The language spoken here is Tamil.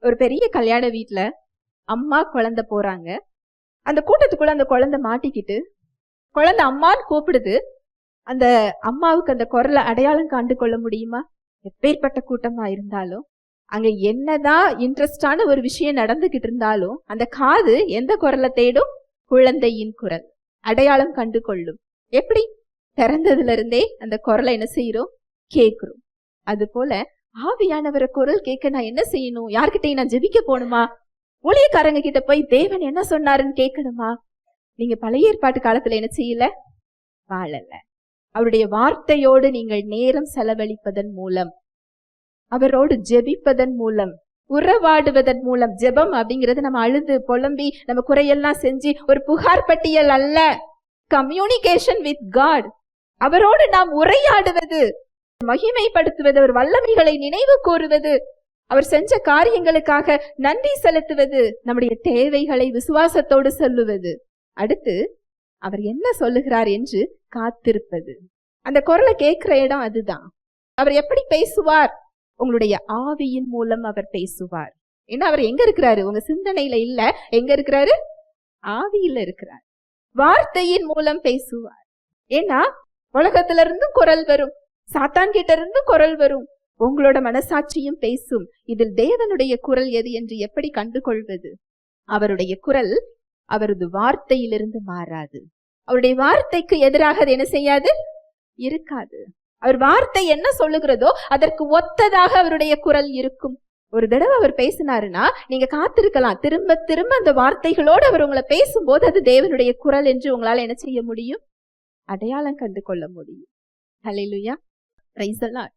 ஒரு பெரிய கல்யாண வீட்ல அம்மா குழந்த போறாங்க. அந்த கூட்டத்துக்குள்ள அந்த குழந்தை மாட்டிக்கிட்டு குழந்தை அம்மான்னு கூப்பிடுது. அந்த அம்மாவுக்கு அந்த குரலை அடையாளம் கண்டு கொள்ள முடியுமா? எப்பேற்பட்ட கூட்டமா இருந்தாலும் அங்க என்னதான் இன்ட்ரெஸ்டான ஒரு விஷயம் நடந்துகிட்டு இருந்தாலும் அந்த காது எந்த குரலை தேடும்? குழந்தையின் குரல். அடையாளம் கண்டு கொள்ளும். எப்படி? திறந்ததுல இருந்தே அந்த குரலை என்ன செய்கிறோம்? கேட்குறோம். அது போல ஆவியானவரை குரல் கேட்க நான் என்ன செய்யணும்? யார்கிட்டயும் நான் ஜெபிக்க போகணுமா? ஊழியக்காரங்க கிட்ட போய் தேவன் என்ன சொன்னாருன்னு கேட்கணுமா? நீங்க பழைய ஏற்பாட்டு காலத்துல என்ன செய்யல? வாழல. அவருடைய வார்த்தையோடு நீங்கள் நேரம் செலவழிப்பதன் மூலம் அவரோடு ஜெபிப்பதன் மூலம் உறவாடுவதன் மூலம் ஜெபம் அப்படிங்கிறது நம்ம அழுது புலம்பி நம்ம குறையெல்லாம் செஞ்சு ஒரு புகார் பட்டியல் அல்ல. கம்யூனிகேஷன் வித் காட் அவரோடு நாம் உரையாடுவது. மகிமைப்படுத்துவது அவர் வல்லமைகளை நினைவு கூறுவது அவர் செஞ்ச காரியங்களுக்காக நன்றி செலுத்துவது நம்முடைய தேவைகளை விசுவாசத்தோடு சொல்லுவது. அடுத்து அவர் என்ன சொல்லுகிறார் என்று காத்திருப்பது. அந்த குரலை கேட்கிற இடம் அதுதான். அவர் எப்படி பேசுவார்? உங்களுடைய ஆவியின் மூலம் அவர் பேசுவார். ஏன்னா அவர் எங்க இருக்கிறாரு? உங்க சிந்தனையில இல்ல. எங்க இருக்கிறாரு? ஆவியில இருக்கிறார். வார்த்தையின் மூலம் பேசுவார். ஏன்னா உலகத்துல இருந்தும் குரல் வரும். சாத்தான் கிட்ட இருந்து குரல் வரும். உங்களோட மனசாட்சியும் பேசும். இதில் தேவனுடைய குரல் எது என்று எப்படி கண்டு கொள்வது அவருடைய குரல் அவரது வார்த்தையிலிருந்து மாறாது. அவருடைய வார்த்தைக்கு எதிராக அது என்ன செய்யாது? இருக்காது. அவர் வார்த்தை என்ன சொல்லுகிறதோ அதற்கு ஒத்ததாக அவருடைய குரல் இருக்கும். ஒரு தடவை அவர் பேசினாருன்னா நீங்க காத்திருக்கலாம். திரும்ப திரும்ப அந்த வார்த்தைகளோடு அவர் உங்களை பேசும்போது அது தேவனுடைய குரல் என்று உங்களால என்ன செய்ய முடியும்? அடையாளம் கண்டு கொள்ள முடியும் Praise the lot.